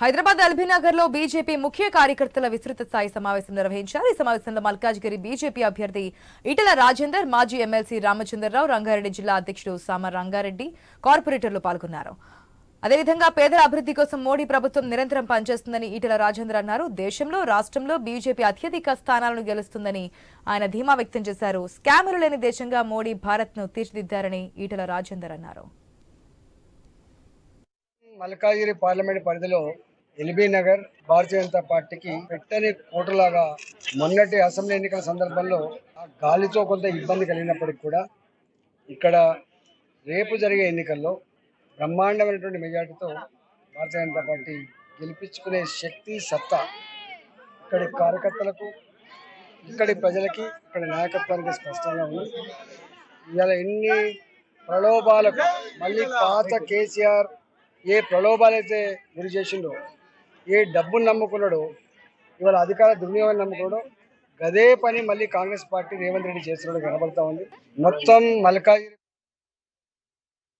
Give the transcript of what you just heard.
Hyderabad అల్బీనగర్లో BJP ముఖ్య కార్యకర్తల విస్తృత స్థాయి సమావేశం నిర్వహించారు. ఈ సమావేశంలో మల్కాజ్గిరి బీజేపీ అభ్యర్థి ఈటల రాజేందర్ మాజీ ఎమ్మెల్సీ రామచంద్రరావు రంగారెడ్డి జిల్లా అధ్యక్షుడు సామ రంగారెడ్డి కార్పొరేటర్లు పాల్గొన్నారు. అదేవిధంగా పేదల అభివృద్ధి కోసం మోడీ ప్రభుత్వం నిరంతరం పనిచేస్తుందని ఈటల రాజేందర్ అన్నారు. దేశంలో రాష్ట్రంలో బీజేపీ అత్యధిక స్థానాలను గెలుస్తుందని ఆయన ధీమా వ్యక్తం చేశారు. స్కాములు లేని దేశంగా మోడీ భారత్ను తీర్చిదిద్దారని ఈటల రాజేందర్ అన్నారు. మల్కాజిగిరి పార్లమెంట్ పరిధిలో ఎల్బీ నగర్ భారతీయ జనతా పార్టీకి పెట్టని కోటలాగా మొన్నటి అసెంబ్లీ ఎన్నికల సందర్భంలో ఆ గాలితో కొంత ఇబ్బంది కలిగినప్పటికీ కూడా ఇక్కడ రేపు జరిగే ఎన్నికల్లో బ్రహ్మాండమైనటువంటి మెజార్టీతో భారతీయ జనతా పార్టీ గెలిపించుకునే శక్తి సత్తా ఇక్కడి కార్యకర్తలకు ఇక్కడి ప్రజలకి ఇక్కడ నాయకత్వానికి స్పష్టంగా ఉంది. ఇవాళ ఎన్ని ప్రలోభాలకు మళ్ళీ పాత కేసీఆర్ ఏ ప్రలోభాలైతే గురి చేసిండో ఏ డబ్బును నమ్ముకున్నాడో ఇవాళ అధికార దుర్వినియోగం నమ్ముకున్నాడో గదే పని మళ్ళీ కాంగ్రెస్ పార్టీ రేవంత్ రెడ్డి చేస్తున్నాడు కనబడతా ఉంది. మొత్తం మల్కాజ్